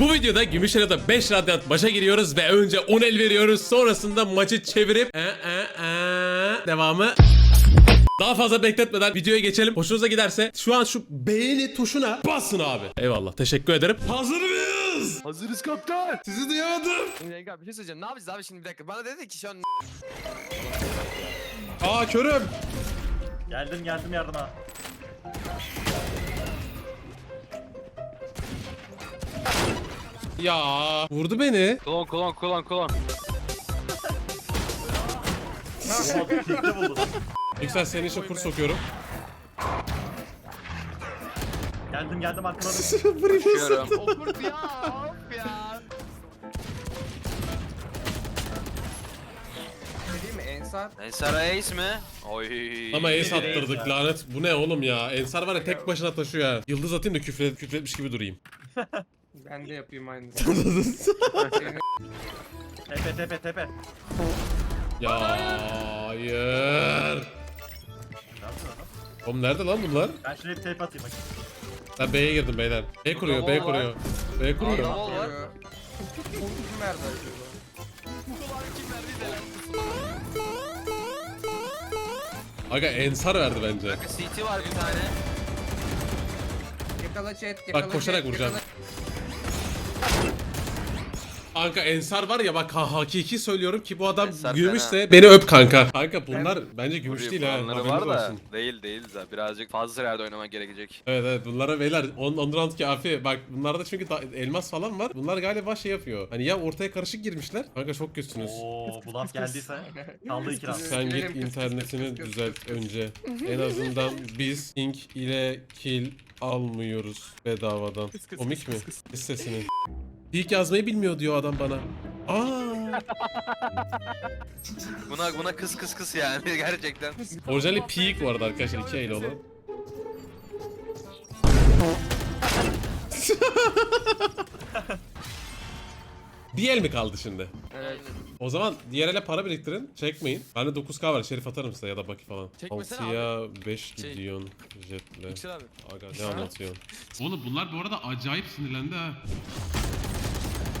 Bu videoda Gümüşhane'de 5 radyant maça giriyoruz ve önce 10 el veriyoruz. Sonrasında maçı çevirip e, e, e, devamı daha fazla bekletmeden videoya geçelim. Hoşunuza giderse şu an şu beğeni tuşuna basın abi. Eyvallah teşekkür ederim. Hazır mıyız? Hazırız kaptan. Sizi duyamadım. Şimdi Rengar bir şey söyleyeceğim. Ne yapacağız abi şimdi bir dakika. Bana dedi ki şu an Aa körüm. Geldim geldim yardıma. Ya vurdu beni. Klon klon klon klon. Oha buldum. Yüksel senin için kur sokuyorum. Geldim geldim arkaladım. Düşüyorum. okurdu ya. Of ya. Mi? Ensar. Ensar Ace mi? Oy. Ama ace attırdık lanet. Bu ne oğlum ya? Ensar var ya tek başına taşıyor ya. Yıldız atayım da küfür, küfretmiş gibi durayım. Ben de yapayım aynısını. tepe tepe tepe. ya hayır. Oğlum nerede lan bunlar? Ben şuraya bir tape atayım bakayım. Ben B'ye girdim beyler. B kuruyor, B kuruyor. B kuruyor. Burada wall var. Kim verdi acaba? Aga Ensar verdi bence. Bakın CT var bir tane. Yakala chat, Bak koşarak vuracağım. Kanka Ensar var ya bak ha- hakiki söylüyorum ki bu adam Ensar gümüşse beni öp kanka. Kanka bunlar bence gümüş değil ha. Haberiniz var da olsun. değil değil zaten. Birazcık fazla sırada oynaman gerekecek. Evet evet bunlara beyler on, on round kafi. Bak bunlarda çünkü da- elmas falan var. Bunlar galiba şey yapıyor. Hani ya ortaya karışık girmişler. Kanka çok kötüsünüz. Oo bu laf geldiyse kaldı iki laf. Sen git internetini düzelt önce. En azından biz ping ile kill almıyoruz bedavadan. Komik mi? Kes sesini. İlk yazmayı bilmiyor diyor adam bana. Aa, Buna buna kıs kıs kıs yani gerçekten. orijinali peak bu arada arkadaşlar iki el olan. Bir el mi kaldı şimdi? Evet. O zaman diğer ele para biriktirin. Çekmeyin. Bende 9k var. Şerif atarım size ya da Baki falan. Çekmesene 6'ya 5 Şey- gidiyorsun jetle. Yüksel abi. Aga ne anlatıyorsun? Oğlum bunlar bu arada acayip sinirlendi ha.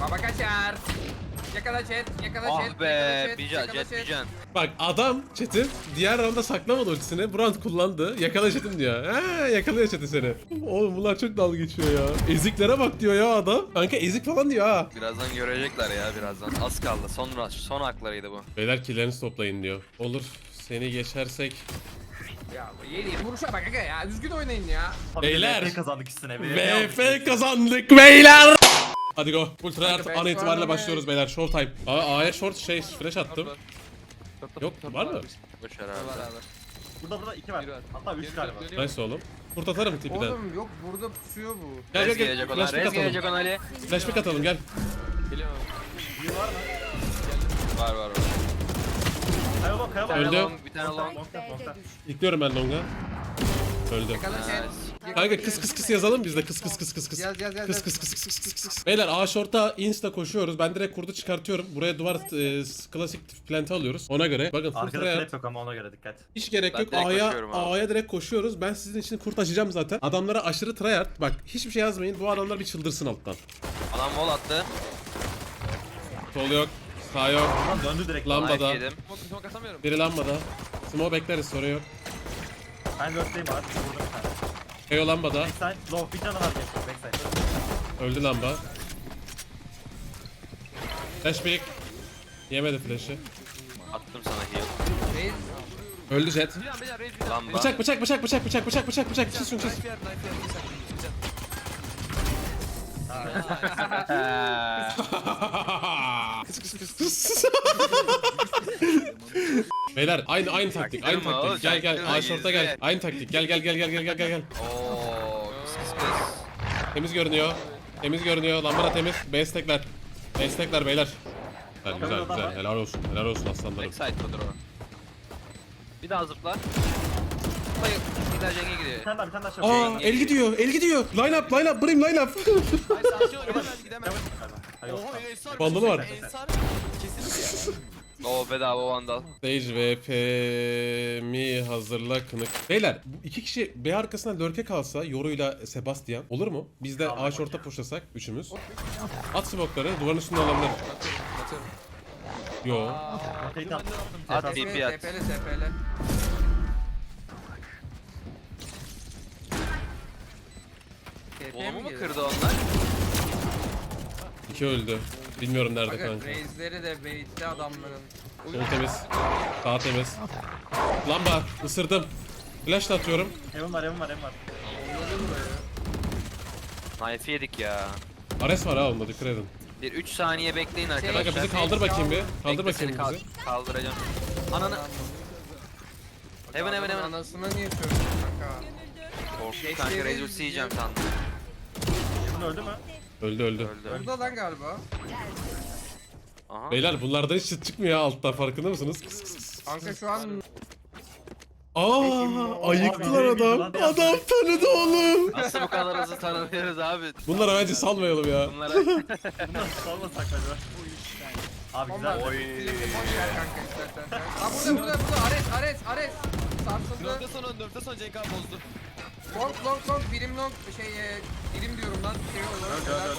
Baba kaçar. Yakala chat, yakala chat. Ah be. chat, Bican yakala jet. Bak adam chat'in diğer rounda saklamadı ultisini. Bu round kullandı. Yakala chat'in diyor. Ha yakalıyor chat'i seni. Oğlum bunlar çok dalga geçiyor ya. Eziklere bak diyor ya adam. Kanka ezik falan diyor ha. Birazdan görecekler ya birazdan. Az kaldı. Son rush, son haklarıydı bu. Beyler killerinizi toplayın diyor. Olur. Seni geçersek. Ya bu yeni vuruşa bak aga ya. Düzgün oynayın ya. Beyler. VP kazandık üstüne. bir. VF kazandık beyler. Hadi go. Ultra Kanka, artı ben an itibariyle başlıyoruz beyler. Show time. Aa, A'ya short şey flash attım. Yok var mı? Boş ver abi. Var. Burada burada iki var. Var. Hatta üç galiba. Nice oğlum. Kurt atarım tipiden. Oğlum yok burada pusuyor bu. Gel gel Rez gel. gelecek ona. Flash pick Rez atalım. ona Ali. Flash pick atalım gel. Geliyorum abi. Var var var. Kaya bak kaya Bir bak. tane Öldü. bir tane long. Nokta ben longa. Öldü. Yakala chat. Kanka kıs kıs kıs yazalım biz de kıs kıs kıs kıs kıs. Yaz yaz yaz. Kıs kıs kıs kıs kıs kıs kıs. Beyler A short'a insta koşuyoruz. Ben direkt kurdu çıkartıyorum. Buraya duvar e, klasik plante alıyoruz. Ona göre. Bakın full Arkada tryhard. trap yok ama ona göre dikkat. Hiç gerek Ben yok. direkt A'ya koşuyorum abi. A'ya direkt koşuyoruz. Ben sizin için kurt açacağım zaten. Adamlara aşırı tryhard. Bak hiçbir şey yazmayın. Bu adamlar bir çıldırsın alttan. Adam wall attı. Sol yok. Sağ yok. Lan döndü direkt. Lan- Lambada. Knife yedim. Smoke, atamıyorum. Biri lambada. Smoke bekleriz sorun yok. Ben dörtteyim abi. Burada bir tane. Eyo lambada. Backside. Low bir canı var. Backside. Öldü lamba. Flash pick. Yemedi flash'ı. Attım sana heal. Reis. Öldü jet. Bir an bir an raise bir an. Lamba. Bıçak bıçak bıçak bıçak bıçak bıçak bıçak bıçak çiz şunu çiz. Knife yer, knife yer. Bir saniye, bir saniye. Beyler aynı aynı taktik aynı Taktik taktik. oğlum, Gel gel taktik A şorta gel. yüzde. Aynı taktik. Gel gel gel gel gel gel gel gel. Ooo kıs kıs kıs. Temiz görünüyor. Temiz görünüyor. Lambada temiz. Base tekler. Base tekler beyler. Güzel güzel güzel. Helal olsun. Helal olsun aslanlarım. Backside mıdır o? Bir daha zıpla. Hayır. Bir daha Ceng'e gidiyor. Sen daha bir tane daha şey Aa el gidiyor. El gidiyor. Line up line up. Brim line up. Hayır sakin ol. Gidemez gidemez. Hayır, Oha Ensar. Bandalı var. Ensar. Kesinlikle. O bedava vandal. Sage VP mi hazırla kınık. Beyler bu iki kişi B arkasına lurke kalsa Yoru'yla Sebastian olur mu? Biz de Tamam, ağaç orta pushlasak üçümüz. At smoke'ları duvarın üstünde alabilir. Atıyorum. Yo. At TP bir- at. TP'li mu kırdı onlar? İki öldü. Bilmiyorum nerede Aga kanka. Raze'leri de baitli adamların. Sol temiz. Sağ temiz. Lamba ısırdım. Flash da atıyorum. Heaven var, Heaven var, Heaven var. Knife yedik ya. Ares var ha onda dikkat edin. Bir 3 saniye bekleyin arkadaşlar. Kanka bizi kaldır bakayım bir. Kaldır Bekle, seni bakayım kal- bizi. Kaldıracağım. Ananı. Heaven Adamın heaven. Anasına niye söylüyorsun kanka? Korktum kanka izleyeceğim. yiyeceğim sandım. Heaven öldü mü? Öldü öldü. Öldü. Burada lan galiba. Aha. Beyler bunlardan hiç çıt çıkmıyor ya alttan farkında mısınız? Kıs kıs kıs. Kanka şu an Aa ayıktılar Abi, adam. Adam tanıdı oğlum. Nasıl bu kadar hızlı tanımıyoruz abi? Bunları bence salmayalım ya. Bunlara... Bunu sormasak acaba? Abi güzel. Filmi boş ver kanka istersen. Aa burada burada burada Ares Ares Ares. Sarsıldı. Dörtte son ön, dörtte son Cenk abi bozdu. Long long long birim long şey e, birim diyorum lan şey olur. Öldü, öldü,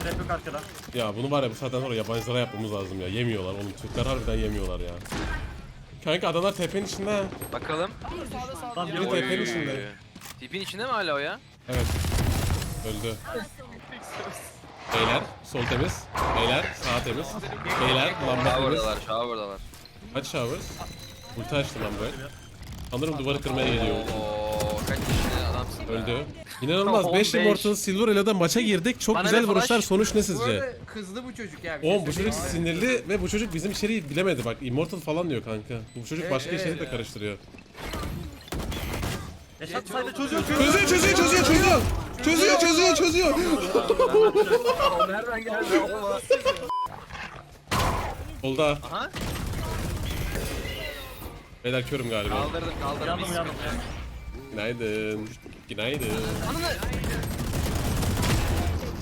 Trap yok arkada. Ya bunu var ya bu saatten sonra yabancılara yapmamız lazım ya. Yemiyorlar oğlum. Türkler harbiden yemiyorlar ya. Kanka adamlar tepenin içinde ha. Bakalım. Sağda sağda. Lan biri Oy. tepenin içinde. Tipin içinde mi hala o ya? Evet. Öldü. Beyler sol temiz. Beyler sağ temiz. Beyler lamba temiz. Shower'dalar, shower'dalar. Kaç showers? Ulti açtım ben böyle. Sanırım duvarı kırmaya geliyor. Oo, kaç kişi adamsın be. Öldü. İnanılmaz 5 15. Immortal Silver ile de maça girdik. Çok Bana güzel ne flash? vuruşlar. Sonuç ne Bu sizce? arada kızdı bu çocuk ya. bir şey Oğlum bu çocuk söyleyeyim. sinirli ve bu çocuk bizim içeriği bilemedi bak. Immortal falan diyor kanka. Bu çocuk Evet, başka evet içeriği de ya. karıştırıyor. Yaşat sayda çözüyor. Çözüyor çözüyor çözüyor çözüyor. Çözüyor çözüyor çözüyor. Nereden geldi? Solda. Aha. Beyler körüm galiba. Kaldırdım, kaldırdım. Yandım yandım. Günaydın. Günaydın. Ananı.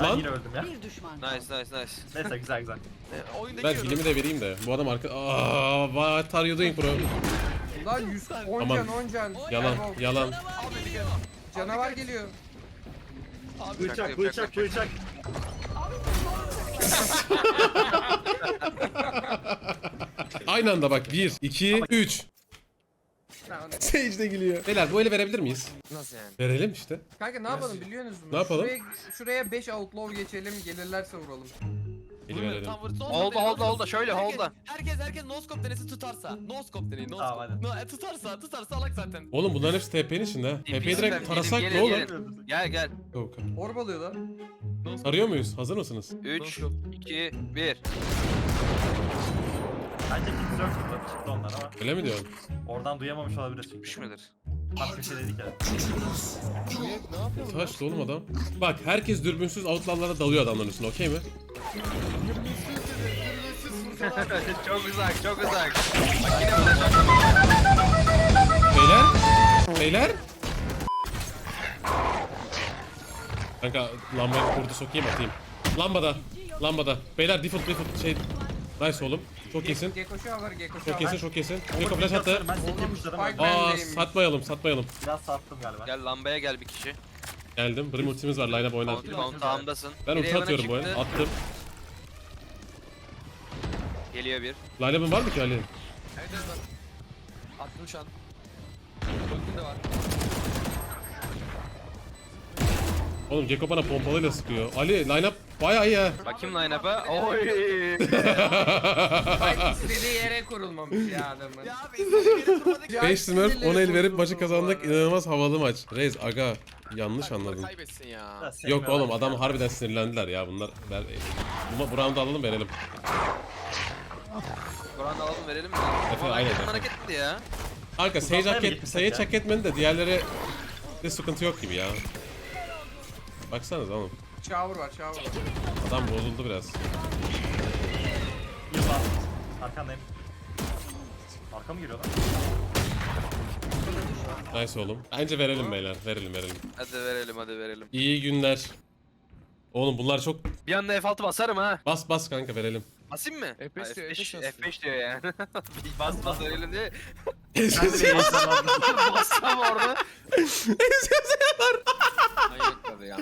Ben Lan. yine öldüm ya. Nice, nice, nice. Neyse güzel güzel. E, oyundaki Ben filmi de vereyim de. Bu adam arka... Aaa what are you doing bro? Lan 110 Aman. can 10 can. Yalan yalan. Bir. Canavar geliyor. Bıçak bıçak bıçak. Aynı anda bak 1, 2, 3. Sage de gülüyor. Beyler bu eli verebilir miyiz? Nasıl yani? Verelim işte. Kanka ne yapalım biliyor musunuz? Ne yapalım? Şuraya, şuraya 5 outlaw geçelim gelirlerse vuralım. Eli verelim. Oldu, oldu, oldu. Şöyle, oldu. Herkes, herkes no scope denesi tutarsa. No scope deneyin, no Tamam, scope. No, e, tutarsa, tutarsa alak zaten. Oğlum bunların hepsi TP'nin içinde. ha. TP'yi direkt tarasak ne olur? Gel gel. Yok. Orb alıyor lan. No scope. Arıyor muyuz? Hazır mısınız? 3, 2, 1. Bence kimse yok burada çıktı onlar ama Öyle mi diyorsun? oradan duyamamış olabilir. Düş müdür? Başka bir şey dedik ya. Ne yapıyorsun? Kaçtı oğlum adam. Bak herkes dürbünsüz outlaw'lara dalıyor adamların üstüne okey mi? çok uzak, çok uzak. Bak yine bulacak. Beyler? Beyler? Kanka lambayı kurdu sokayım atayım. Lambada. Lambada. Beyler default default şey. Nice oğlum. Çok iyisin. Gekko şu var Gekko şu Çok var. iyisin çok iyisin. Geko flash attı. Ben. Spike- Aa satmayalım satmayalım. Biraz sattım galiba. Gel lambaya gel bir kişi. Geldim. Brim ultimiz var line up oynar. Mount, mountağımdasın. Ben Biri ulti Heaven'a atıyorum bu çıktı. Attım. Geliyor bir. Line up'ın var mı ki Ali? Evet evet var. Attım şu an. Ultim de var. Oğlum Geko bana pompalıyla sıkıyor. Ali line up bayağı iyi ha. Bakayım line-up'a. Oy. İstediği yere kurulmamış ya adamın. Ya abi izledim geri kurmadık. 5 smurf 10 el verip maçı kazandık. İnanılmaz havalı maç. Reis aga yanlış anladın. Kaybetsin ya. Yok oğlum adam harbiden sinirlendiler ya bunlar. Ver, bu, bu round'u alalım verelim. Buranı alalım verelim mi? Efe, Ama aynen. Efe. hareket etti ya. Kanka Sage hak, et, Sage hak etmedi de diğerleri de sıkıntı yok gibi ya. Baksanıza oğlum. Shower var shower var. Adam bozuldu biraz. Yılmaz. Arkandayım. Arka mı giriyor lan? Nice oğlum. Bence verelim beyler. Verelim verelim. Hadi verelim hadi verelim. İyi günler. Oğlum bunlar çok... Bir anda F6 basarım ha. Bas bas kanka verelim. Basayım mı? F5 Ha, diyor, F5, F5 yazıyor. F5 diyor yani. Bas bas öyle diye. Ensesi Bassam orada. Manyak tabii ya.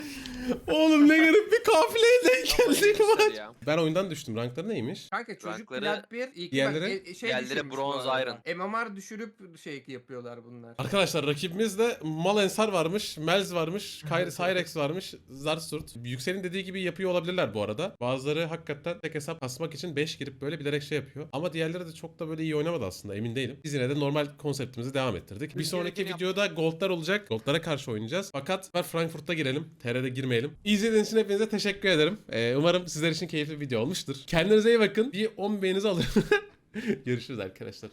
Oğlum ne garip bir kafileye denk geldik Manyak maç. ya. Ben oyundan düştüm. Rankları neymiş? Kanka çocuk Rankları- plat 1, ilk Diğerleri? bak, e, şey Diğerleri düşürmüş bu bronz arada. MMR düşürüp şey yapıyorlar bunlar. Arkadaşlar rakibimizde Mal Ensar varmış, Melz varmış, Kyr Cyrex varmış, Zarsurt. Yüksel'in dediği gibi yapıyor olabilirler bu arada. Bazıları hakikaten tek hesap kasmak için 5 girip böyle bilerek şey yapıyor. Ama diğerleri de çok da böyle iyi oynamadı aslında emin değilim. Biz yine de normal konseptimizi devam ettirdik. Bir sonraki gerekeni videoda Gold'lar olacak. Gold'lara karşı oynayacağız. Fakat var Frankfurt'ta girelim. TR'de girmeyelim. İzlediğiniz için hepinize teşekkür ederim. Ee, umarım sizler için keyifli bir video olmuştur. Kendinize iyi bakın. Bir 10 beğeninizi alın. Görüşürüz arkadaşlar.